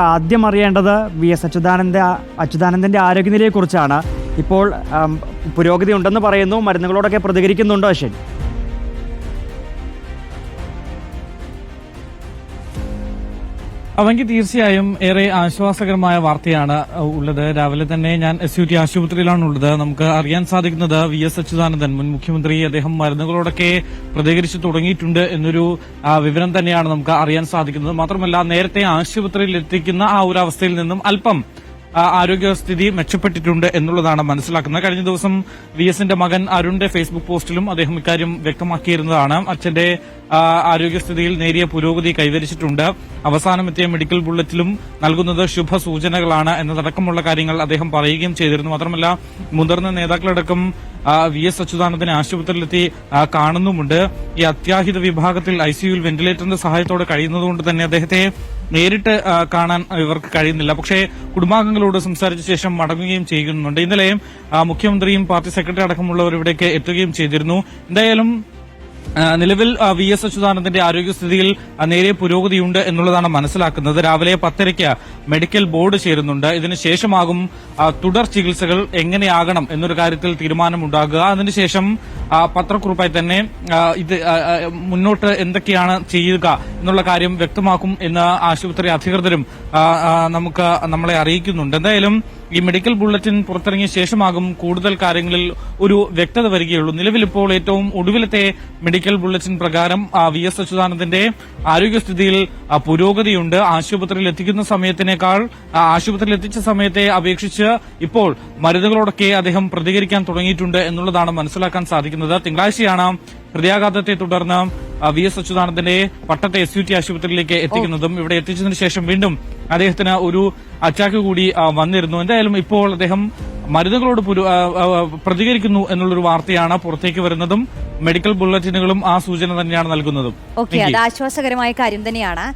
ആദ്യം അറിയേണ്ടത് V S Achuthananda അച്യുതാനന്ദന്റെ ആരോഗ്യനിലയെക്കുറിച്ചാണ്. ഇപ്പോൾ പുരോഗതി ഉണ്ടെന്ന് പറയുന്നു. മരുന്നുകളോടൊക്കെ പ്രതികരിക്കുന്നുണ്ടോ അശ്വിൻ അവങ്കി തീർച്ചയായും ഏറെ ആശ്വാസകരമായ വാർത്തയാണ് ഉള്ളത്. രാവിലെ തന്നെ ഞാൻ എസ് യു ടി ആശുപത്രിയിലാണ് ഉള്ളത് നമുക്ക് അറിയാൻ സാധിക്കുന്നത് വി എസ് അച്യുതാനന്ദൻ മുൻ മുഖ്യമന്ത്രി. അദ്ദേഹം മരുന്നുകളോടൊക്കെ പ്രതികരിച്ചു തുടങ്ങിയിട്ടുണ്ട് എന്നൊരു വിവരം തന്നെയാണ് നമുക്ക് അറിയാൻ സാധിക്കുന്നത്. മാത്രമല്ല നേരത്തെ ആശുപത്രിയിൽ എത്തിക്കുന്ന ആ ഒരു അവസ്ഥയിൽ നിന്നും അല്പം ആരോഗ്യസ്ഥിതി മെച്ചപ്പെട്ടിട്ടുണ്ട് എന്നുള്ളതാണ് മനസ്സിലാക്കുന്നത്. കഴിഞ്ഞ ദിവസം വി എസിന്റെ മകൻ അരുണിന്റെ ഫേസ്ബുക്ക് പോസ്റ്റിലും അദ്ദേഹം ഇക്കാര്യം വ്യക്തമാക്കിയിരുന്നതാണ്. അച്ഛന്റെ ആരോഗ്യസ്ഥിതിയിൽ നേരിയ പുരോഗതി കൈവരിച്ചിട്ടുണ്ട്. അവസാനമെത്തിയ മെഡിക്കൽ ബുള്ളറ്റിലും നൽകുന്നത് ശുഭസൂചനകളാണ് എന്നതടക്കമുള്ള കാര്യങ്ങൾ അദ്ദേഹം പറയുകയും ചെയ്തിരുന്നു. മാത്രമല്ല മുതിർന്ന നേതാക്കളടക്കം വി എസ് അച്യുതാനന്ദനെ ആശുപത്രിയിലെത്തി കാണുന്നുമുണ്ട്. ഈ അത്യാഹിത വിഭാഗത്തിൽ ഐസിയുയിൽ വെന്റിലേറ്ററിന്റെ സഹായത്തോടെ കഴിയുന്നതുകൊണ്ട് തന്നെ അദ്ദേഹത്തെ നേരിട്ട് കാണാൻ ഇവർക്ക് കഴിയുന്നില്ല. പക്ഷേ കുടുംബാംഗങ്ങളോട് സംസാരിച്ച ശേഷം മടങ്ങുകയും ചെയ്യുന്നുണ്ട്. ഇന്നലെയും മുഖ്യമന്ത്രിയും പാർട്ടി സെക്രട്ടറി അടക്കമുള്ളവർ ഇവിടേക്ക് എത്തുകയും ചെയ്തിരുന്നു. എന്തായാലും നിലവിൽ വി എസ് അച്യുതാനന്ദന്റെ ആരോഗ്യസ്ഥിതിയിൽ നേരെ നേരിയ പുരോഗതിയുണ്ട് എന്നുള്ളതാണ് മനസ്സിലാക്കുന്നത്. രാവിലെ പത്തരയ്ക്ക് മെഡിക്കൽ ബോർഡ് ചേരുന്നുണ്ട്. ഇതിനുശേഷമാകും തുടർ ചികിത്സകൾ എങ്ങനെയാകണം എന്നൊരു കാര്യത്തിൽ തീരുമാനമുണ്ടാകുക. അതിനുശേഷം പത്രക്കുറിപ്പായി തന്നെ ഇത് മുന്നോട്ട് എന്തൊക്കെയാണ് ചെയ്യുക എന്നുള്ള കാര്യം വ്യക്തമാക്കും എന്ന് ആശുപത്രി അധികൃതരും നമുക്ക് നമ്മളെ അറിയിക്കുന്നുണ്ട്. എന്തായാലും ഈ മെഡിക്കൽ ബുള്ളറ്റിൻ പുറത്തിറങ്ങിയ ശേഷമാകും കൂടുതൽ കാര്യങ്ങളിൽ ഒരു വ്യക്തത വരികയുള്ളൂ. നിലവിൽ ഇപ്പോൾ ഏറ്റവും ഒടുവിലത്തെ മെഡിക്കൽ ബുള്ളറ്റിൻ പ്രകാരം വി എസ് അച്യുതാനന്ദന്റെ ആരോഗ്യസ്ഥിതിയിൽ പുരോഗതിയുണ്ട്. ആശുപത്രിയിൽ എത്തിക്കുന്ന സമയത്തിനേക്കാൾ ആശുപത്രിയിൽ എത്തിച്ച സമയത്തെ അപേക്ഷിച്ച് ഇപ്പോൾ മരുന്നുകളോടൊക്കെ അദ്ദേഹം പ്രതികരിക്കാൻ തുടങ്ങിയിട്ടുണ്ട് എന്നുള്ളതാണ് മനസ്സിലാക്കാൻ സാധിക്കുന്നത്. തിങ്കളാഴ്ചയാണ് ഹൃദയാഘാതത്തെ തുടർന്ന് വി എസ് അച്യുതാനന്ദന്റെ പട്ടത്തെ എസ് യു ടി ആശുപത്രിയിലേക്ക് എത്തിക്കുന്നതും ഇവിടെ എത്തിച്ചതിന് ശേഷം വീണ്ടും അദ്ദേഹത്തിന് ഒരു അറ്റാക്ക് കൂടി വന്നിരുന്നു. എന്തായാലും ഇപ്പോൾ അദ്ദേഹം മരുന്നുകളോട് പ്രതികരിക്കുന്നു എന്നുള്ളൊരു വാർത്തയാണ് പുറത്തേക്ക് വരുന്നതും മെഡിക്കൽ ബുള്ളറ്റിനുകളും ആ സൂചന തന്നെയാണ് നൽകുന്നതും. ഓക്കെ അത് ആശ്വാസകരമായ കാര്യം തന്നെയാണ്.